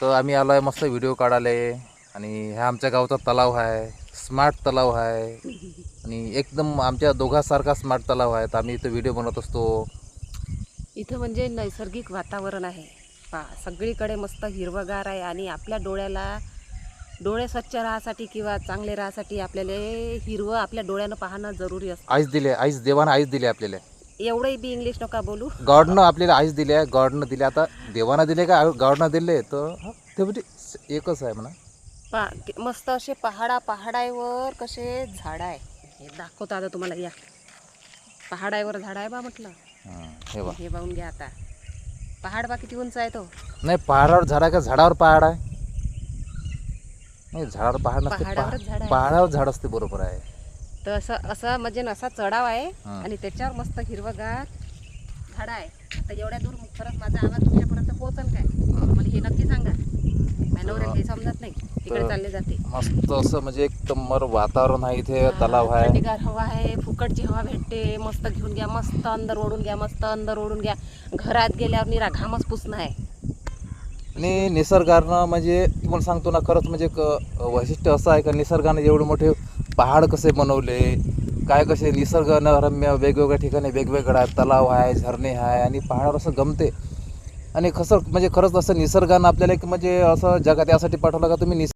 तर आम्ही आलो आहे मस्त व्हिडिओ काढायला. आणि हा आमच्या गावचा तलाव आहे. स्मार्ट तलाव आहे. आणि एकदम आमच्या दोघांसारखा स्मार्ट तलाव आहे. तर आम्ही इथं व्हिडिओ बनवत असतो. इथं म्हणजे नैसर्गिक वातावरण आहे. पा सगळीकडे मस्त हिरवगार आहे आणि आपल्या डोळ्याला डोळे स्वच्छ राहासाठी किंवा चांगले राहासाठी आपल्याला हिरवं आपल्या डोळ्यानं पाहणं जरुरी असतं. आईस दिले आईस देवानं आईस दिले आपल्याला. एवढंही बी इंग्लिश नका बोलू. गॉडनं आपल्याला आईस दिले आहे गॉडनं दिले आता देवानं दिले का? गॉडनं दिले. तर हा, ते म्हणजे एकच आहे म्हणा. पा मस्त असे पहाडा पहाडावर कसे झाड आहे. हे दाखवतो आता तुम्हाला या. पहाडावर झाड आहे बा म्हटलं. हं, हे बा हे पाहून घ्या आता. पहाड बा किती उंच आहे तो. नाही पहाडावर झाड आहे का? झाडावर पहाड आहे. नाही झाडावर पहाड नसते. पहाडावरच झाड पहा- आहे. पहाडावर झाड असते बरोबर आहे. तर असं असं म्हणजे न असा चढाव आहे. हा. आणि त्याच्यावर मस्त हिरवगार झाड आहे. आता एवढ्या दूर खरंच माझा आवाज तुमच्यापर्यंत पोहोचल काय? मला हे नक्की सांगा. मॅनवर हे समजत नाही. तिकडे तर- चालले जाते. मस्त असं म्हणजे एकदम मर वातावरण आहे इथे तलाव आहे. थंडीगार हवा आहे फुकटची हवा भेटते. मस्त घेऊन घ्या मस्त अंदर ओढून घ्या मस्त अंदर ओढून घ्या. घरात गेल्यावर निरा घामच पुसणं आहे. आणि निसर्गानं म्हणजे तुम्हाला सांगतो ना खरंच म्हणजे एक वैशिष्ट्य असं आहे का निसर्गाने एवढे मोठे पहाड कसे बनवले काय कसे निसर्गरम्य वेगवेगळ्या ठिकाणी वेगवेगळा आहे तलाव आहे झरणे आहे आणि पहाडावर असं गमते. आणि खसं म्हणजे खरंच असं निसर्गानं आपल्याला एक म्हणजे असं जगात यासाठी पाठवलं का तुम्ही निस